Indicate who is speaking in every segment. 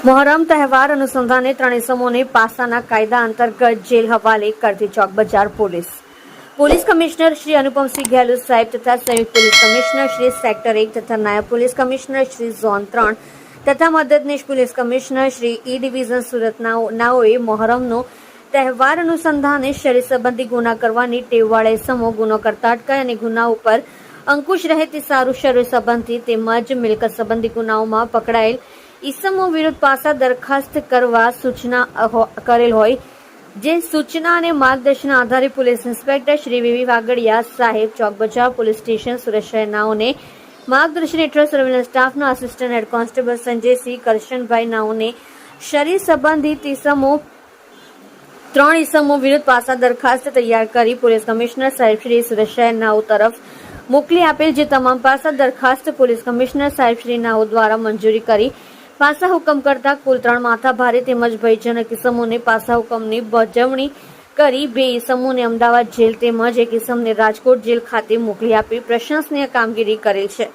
Speaker 1: મોહરમ તહેવાર અનુસંધાને ત્રણેય સમૂહને પાસાના કાયદા અંતર્ગત જેલ હવાલે કરતી Chowk Bazaar police. Police commissioner Shri Anupamsinh Gehlot સાહેબ તથા સંયુક્ત પોલીસ કમિશનર શ્રી સેક્ટર એક તથા નાયબ પોલીસ કમિશનર શ્રી ઝોન ત્રણ તથા મદદનીશ police commissioner Shri E division સુરતનાઓએ નાઓએ મોહરમનો તહેવાર અનુસંધાને શરીર સંબંધી ગુના કરવાની ટેવવાળે સમો ગુનો કરતા અટકાય અને ગુના ઉપર અંકુશ રહે તે સારું શરીર સંબંધી તેમજ મિલકત સંબંધી ગુનાઓમાં પકડાયેલ ઈસમો વિરુદ્ધ પાસા દરખાસ્ત કરવા સૂચના કરેલ હોય. જે સૂચના અને માર્ગદર્શન આધારે police inspector Shri V V Vagadiya સાહેબ ચોક બજાર પોલીસ સ્ટેશન સુરત શહેરનાઓને માર્ગદર્શન હેઠળ surveillance સ્ટાફનો assistant head constable Sanjaysinh Karshanbhai નાઓને શરીર સંબંધિત ઈસમો ત્રણ ઈસમો વિરુદ્ધ પાસા દરખાસ્ત તૈયાર કરી પોલીસ કમિશનર સાહેબ શ્રી શહેર નાઓ તરફ મોકલી આપેલ જે તમામ પાસા દરખાસ્ત પોલીસ કમિશનર સાહેબ શ્રી નાઓ દ્વારા મંજૂરી કરી. પાસા હુકમ કરતા કુલ ત્રણ માથા ભારે તેમજ ભયજનક ઇસમોને પાસા હુકમની બજવણી કરી બે ઇસમોને અમદાવાદ જેલ તેમજ એક ઇસમને રાજકોટ જેલ ખાતે મોકલી આપી પ્રશંસનીય કામગીરી કરેલ છે.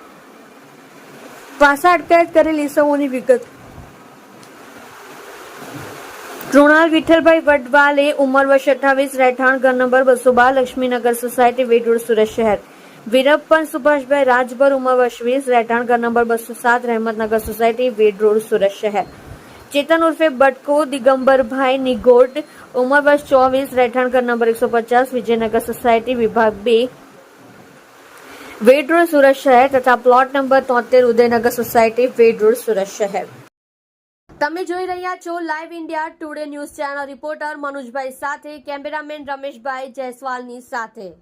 Speaker 1: પાસા અટકાયત કરેલ ઇસમોની વિગત. કૃણાલ વિઠ્ઠલભાઈ વડવાલે ઉંમર વર્ષ અઠાવીસ રહેઠાણ ઘર નંબર બસો બાર લક્ષ્મીનગર સોસાયટી વેડોળ સુરત શહેર. વીરપ્પન સુભાષભાઈ રાજભર ઉંમર વર્ષ રહેઠાણ નંબર બસો સાત, રહેમતનગર સોસાયટી, વેડ રોડ, સુરત શહેર. ચેતન ઉર્ફે બટકો, દિગંબરભાઈ નિગોટ, ઉંમર વર્ષ ચોવીસ, રહેઠાણ ઘર નંબર એકસો પચાસ, વિજયનગર સોસાયટી, વિભાગ બે. વેડ રોડ, સુરત શહેર તથા પ્લોટ નંબર તોતેર, ઉદયનગર સોસાયટી, વેડ રોડ, સુરત શહેર. તમે જોઈ રહ્યા છો live India today news channel reporter Manojbhai સાથે, કેમેરામેન રમેશભાઈ જયસ્વાલની સાથે.